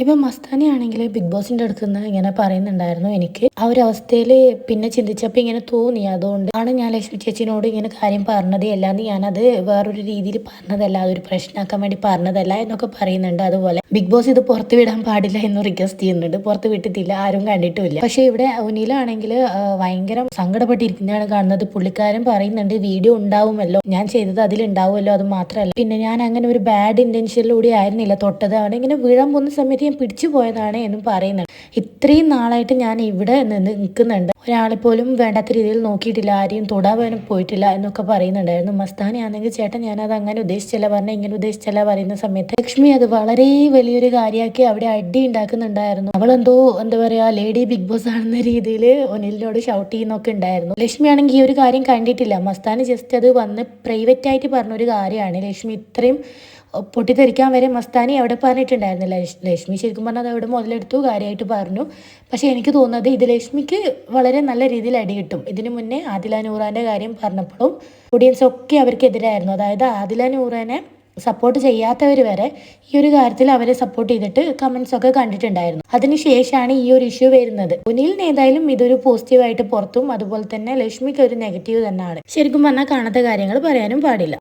ഇപ്പം മസ്താനി ആണെങ്കിൽ ബിഗ് ബോസിന്റെ അടുത്ത് നിന്ന് ഇങ്ങനെ പറയുന്നുണ്ടായിരുന്നു എനിക്ക്. ആ ഒരു അവസ്ഥയിൽ പിന്നെ ചിന്തിച്ചപ്പോൾ ഇങ്ങനെ തോന്നി. അതുകൊണ്ട് ആണ് ഞാൻ ലക്ഷ്മി ചേച്ചിനോട് ഇങ്ങനെ കാര്യം പറഞ്ഞത്. അല്ലാന്ന് ഞാനത് വേറൊരു രീതിയിൽ പറഞ്ഞതല്ല. അതൊരു പ്രശ്നമാക്കാൻ വേണ്ടി പറഞ്ഞതല്ല എന്നൊക്കെ പറയുന്നുണ്ട് അതുപോലെ. ബിഗ് ബോസ് ഇത് പുറത്ത് വിടാൻ പാടില്ല എന്ന് റിക്വസ്റ്റ് ചെയ്യുന്നുണ്ട്. പുറത്ത് വിട്ടിട്ടില്ല. ആരും കണ്ടിട്ടുമില്ല. പക്ഷെ ഇവിടെ ഒനിലാണെങ്കിൽ ഭയങ്കര സങ്കടപ്പെട്ടിരിക്കുന്നതാണ് കാണുന്നത്. പുള്ളിക്കാരൻ പറയുന്നുണ്ട് വീഡിയോ ഉണ്ടാവുമല്ലോ. ഞാൻ ചെയ്തത് അതിലുണ്ടാവുമല്ലോ. അത് മാത്രമല്ല. പിന്നെ ഞാൻ അങ്ങനെ ഒരു ബാഡ് ഇന്റൻഷനിലൂടെ ആയിരുന്നില്ല. തൊട്ടത് അവിടെ ഇങ്ങനെ വീഴാൻ പോകുന്ന സമയത്ത് ഞാൻ പിടിച്ചു പോയതാണ് എന്നും പറയുന്നുണ്ട്. ഇത്രയും നാളായിട്ട് ഞാൻ ഇവിടെ നിന്ന് നിൽക്കുന്നുണ്ട്. ഒരാളെ പോലും വേണ്ടാത്ത രീതിയിൽ നോക്കിയിട്ടില്ല ആരെയും തൊടാൻ പോയിട്ടില്ല എന്നൊക്കെ പറയുന്നുണ്ടായിരുന്നു. മസ്താനി ആണെങ്കിൽ ചേട്ടൻ ഞാനത് അങ്ങനെ ഉദ്ദേശിച്ചല്ല പറഞ്ഞ ഇങ്ങനെ ഉദ്ദേശിച്ചല്ല പറയുന്ന സമയത്ത് ലക്ഷ്മി അത് വളരെ വലിയൊരു കാര്യമാക്കി അവിടെ അടി ഉണ്ടാക്കുന്നുണ്ടായിരുന്നു. അവളെന്തോ എന്താ പറയാ ലേഡി ബിഗ് ബോസ് ആണെന്ന രീതിയിൽ ഒനിലിനോട് ഷൗട്ട് ചെയ്യുന്നൊക്കെ ഉണ്ടായിരുന്നു. ലക്ഷ്മി ആണെങ്കിൽ ഈ ഒരു കാര്യം കണ്ടിട്ടില്ല. മസ്താനി ജസ്റ്റ് അത് വന്ന് പ്രൈവറ്റ് ആയിട്ട് പറഞ്ഞൊരു കാര്യമാണ്. ലക്ഷ്മി ഇത്രയും പൊട്ടിത്തെറിക്കാൻ വരെ മസ്താനി അവിടെ പറഞ്ഞിട്ടുണ്ടായിരുന്നില്ല ലക്ഷ്- ലക്ഷ്മി ശരിക്കും പറഞ്ഞാൽ അത് അവിടെ മുതലെടുത്തു കാര്യമായിട്ട് പറഞ്ഞു. പക്ഷേ എനിക്ക് തോന്നുന്നത് ഇത് ലക്ഷ്മിക്ക് വളരെ നല്ല രീതിയിൽ അടി കിട്ടും. ഇതിനു മുന്നേ ആദില നൂറാന്റെ കാര്യം പറഞ്ഞപ്പോഴും ഓഡിയൻസ് ഒക്കെ അവർക്കെതിരായിരുന്നു. അതായത് ആദില നൂറാനെ സപ്പോർട്ട് ചെയ്യാത്തവർ വരെ ഈ ഒരു കാര്യത്തിൽ അവരെ സപ്പോർട്ട് ചെയ്തിട്ട് കമൻസ് ഒക്കെ കണ്ടിട്ടുണ്ടായിരുന്നു. അതിനുശേഷമാണ് ഈ ഒരു ഇഷ്യൂ വരുന്നത്. സുനിലിന് ഏതായാലും ഇതൊരു പോസിറ്റീവായിട്ട് പുറത്തും അതുപോലെ തന്നെ ലക്ഷ്മിക്ക് ഒരു നെഗറ്റീവ് തന്നെയാണ്. ശരിക്കും പറഞ്ഞാൽ കാണാത്ത കാര്യങ്ങൾ പറയാനും പാടില്ല.